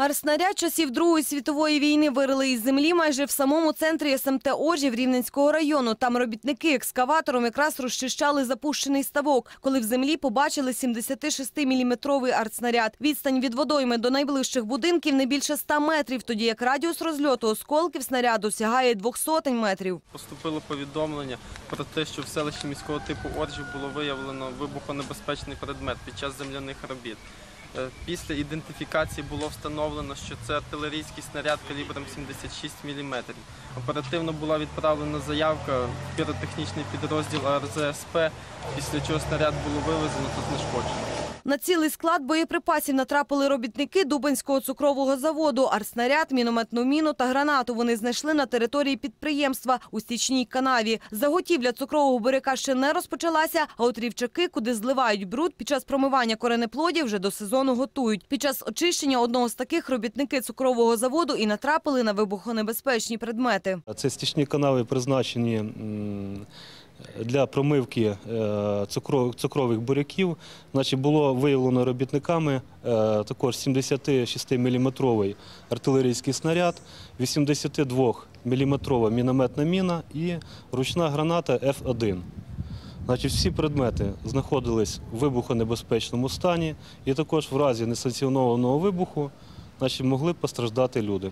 Арснаряд часів Другої світової війни вирили із землі майже в самому центрі СМТ Ожів Рівненського району. Там робітники екскаватором якраз розчищали запущений ставок, коли в землі побачили 76-міліметровий артснаряд. Відстань від водойми до найближчих будинків не більше 100 метрів, тоді як радіус розльоту осколків снаряду сягає двох сотень метрів. Поступило повідомлення про те, що в селищі міського типу Оржів було виявлено вибухонебезпечний предмет під час земляних робіт. Е, Після ідентифікації було встановлено, що це артилерійський снаряд калібром 76 мм. Оперативно була відправлена заявка в піротехнічний підрозділ АРЗСП, після чого снаряд було вивезено та знешкоджено. На цілий склад боєприпасів натрапили робітники Дубенського цукрового заводу. Арснаряд, мінометну міну та гранату вони знайшли на території підприємства у стічній канаві. Заготівля цукрового буряка ще не розпочалася, а от рівчаки, куди зливають бруд, під час промивання коренеплодів вже до сезону готують. Під час очищення одного з таких робітники цукрового заводу і натрапили на вибухонебезпечні предмети. Це стічні канави призначені для промивки е, цукрових буряків. Було виявлено робітниками е, також 76-мм артилерійський снаряд, 82-мм мінометна міна і ручна граната F1. Значить, всі предмети знаходились в вибухонебезпечному стані і також в разі несанкціонованого вибуху значить, могли постраждати люди.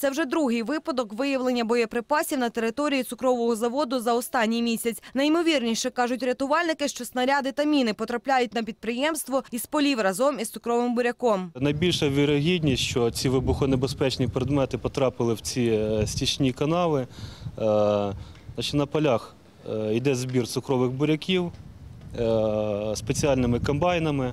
Це вже другий випадок виявлення боєприпасів на території цукрового заводу за останній місяць. Найімовірніше, кажуть рятувальники, що снаряди та міни потрапляють на підприємство із полів разом із цукровим буряком. Найбільша вірогідність, що ці вибухонебезпечні предмети потрапили в ці е, стічні канави. Е, Значить, на полях йде збір цукрових буряків е, спеціальними комбайнами,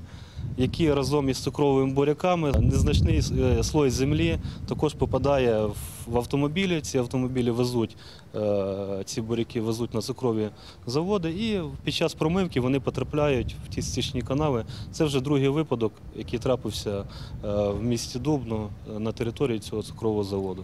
які разом із цукровими буряками незначний е, слой землі також попадає в- автомобілі. Ці автомобілі везуть е, ці буряки везуть на цукрові заводи, і під час промивки вони потрапляють в ті стічні канави. Це вже другий випадок, який трапився е, в місті Дубно е, на території цього цукрового заводу.